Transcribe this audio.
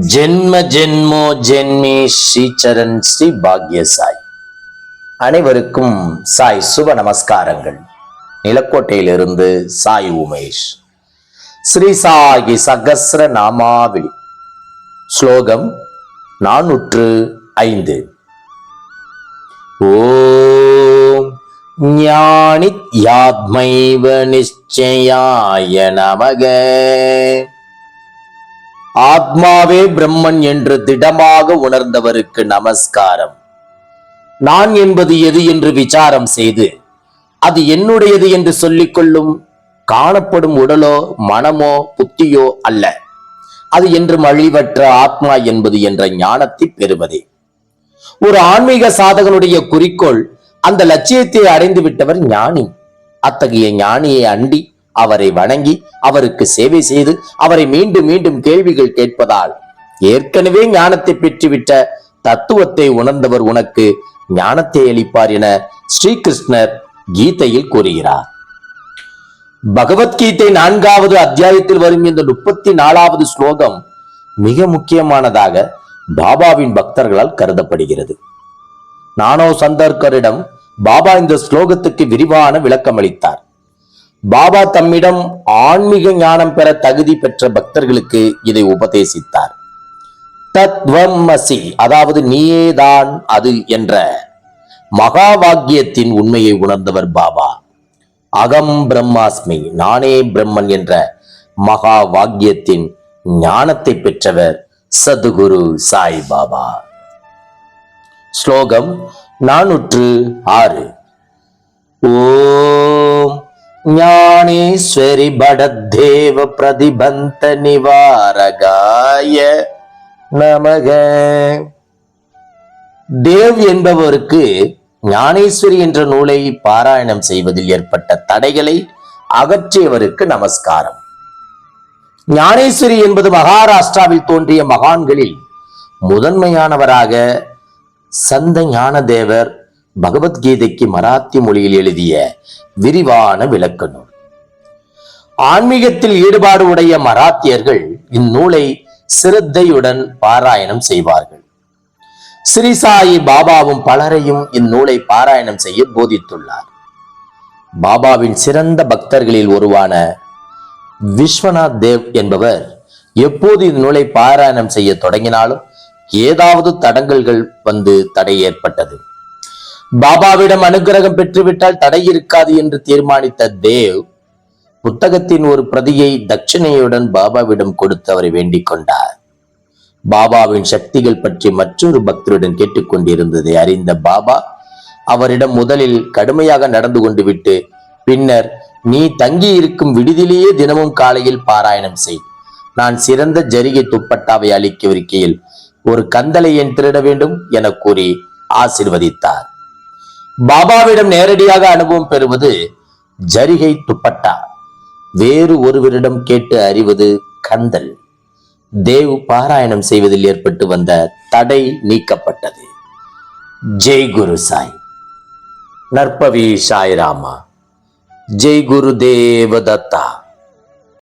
ஜென்ம ஜென்மோ ஜென்மி ஸ்ரீச்சரன் ஸ்ரீ பாக்ய சாய். அனைவருக்கும் சாய் சுப நமஸ்காரங்கள். நிலக்கோட்டையிலிருந்து சாய் உமேஷ். ஸ்ரீ சாயி சகசிர நாமாவளி. ஸ்லோகம் நானூற்று ஐந்து. ஓம் ஞானி யாத்மைவ நிச்சயாய நமக. ஆத்மாவே பிரம்மன் என்று திடமாக உணர்ந்தவருக்கு நமஸ்காரம். நான் என்பது எது என்று விசாரம் செய்து அது என்னுடையது என்று சொல்லிக்கொள்ளும் காணப்படும் உடலோ மனமோ புத்தியோ அல்ல. அது என்றும் அழிவற்ற ஆத்மா என்பது என்ற ஞானத்தை பெறுவதே. ஒரு ஆன்மீக சாதகனுடைய குறிக்கோள் அந்த லட்சியத்தை அடைந்து விட்டவர் ஞானி. அத்தகைய ஞானியை அண்டி அவரை வணங்கி அவருக்கு சேவை செய்து அவரை மீண்டும் மீண்டும் கேள்விகள் கேட்பதால் ஏற்கனவே ஞானத்தை பெற்றுவிட்ட தத்துவத்தை உணர்ந்தவர் உனக்கு ஞானத்தை அளிப்பார் என ஸ்ரீகிருஷ்ணர் கீதையில் கூறுகிறார். பகவத்கீதை நான்காவது அத்தியாயத்தில் வரும் இந்த முப்பத்தி நாலாவது ஸ்லோகம் மிக முக்கியமானதாக பாபாவின் பக்தர்களால் கருதப்படுகிறது. நானோ சந்தர்கரிடம் பாபா இந்த ஸ்லோகத்துக்கு விரிவான விளக்கம் அளித்தார் பாபா தம்மிடம் ஆன்மீக ஞானம் பெற தகுதி பெற்ற பக்தர்களுக்கு இதை உபதேசித்தார். தத்வம் அசி அதாவது நீயேதான் அது என்ற மகா வாக்கியத்தின் உண்மையை உணர்ந்தவர் பாபா. அகம் பிரம்மாஸ்மி நானே பிரம்மன் என்ற மகா வாக்கியத்தின் ஞானத்தை பெற்றவர் சதுகுரு சாய் பாபா. ஸ்லோகம் நானூற்று ஆறு. ஓம் ஞானேஸ்வரி படத்தேவ பிரதிபந்த நிவாரகாய நமக. தேவ் என்பவருக்கு ஞானேஸ்வரி என்ற நூலை பாராயணம் செய்வதில் ஏற்பட்ட தடைகளை அகற்றியவருக்கு நமஸ்காரம். ஞானேஸ்வரி என்பது மகாராஷ்டிராவில் தோன்றிய மகான்களில் முதன்மையானவராக சந்த ஞானதேவர் பகவத்கீதைக்கு மராத்தி மொழியில் எழுதிய விரிவான விளக்க நூல் ஆன்மீகத்தில் ஈடுபாடு உடைய மராத்தியர்கள் இந்நூலை சிரத்தையுடன் பாராயணம் செய்வார்கள். ஸ்ரீசாயி பாபாவும் பலரையும் இந்நூலை பாராயணம் செய்ய போதித்துள்ளார். பாபாவின் சிறந்த பக்தர்களில் ஒருவான விஸ்வநாத் தேவ் என்பவர் எப்போது இந்நூலை பாராயணம் செய்ய தொடங்கினாலும் ஏதாவது தடங்கல்கள் வந்து தடை ஏற்பட்டது பாபாவிடம் அனுகிரகம் பெற்றுவிட்டால் தடை இருக்காது என்று தீர்மானித்த தேவ் புத்தகத்தின் ஒரு பிரதியை தட்சிணையுடன் பாபாவிடம் கொடுத்து அவரை வேண்டிக் கொண்டார். பாபாவின் சக்திகள் பற்றி மற்றொரு பக்தருடன் கேட்டுக்கொண்டிருந்ததை அறிந்த பாபா அவரிடம் முதலில் கடுமையாக நடந்து கொண்டு விட்டு பின்னர் நீ தங்கி இருக்கும் விடுதியிலேயே தினமும் காலையில் பாராயணம் செய். நான் சிறந்த ஜரிகை துப்பட்டாவை அளிக்கவிருக்கையில் ஒரு கந்தலை ஏன் திருட வேண்டும் என கூறி ஆசிர்வதித்தார். பாபாவிடம் நேரடியாக அனுபவம் பெறுவது ஜரிகை துப்பட்டா. வேறு ஒருவரிடம் கேட்டு அறிவது கந்தல். தேவ் பாராயணம் செய்வதில் ஏற்பட்டு வந்த தடை நீக்கப்பட்டது. ஜெய் குரு சாய். நற்பவி சாய் ராமா ஜெய் குரு தேவதத்தா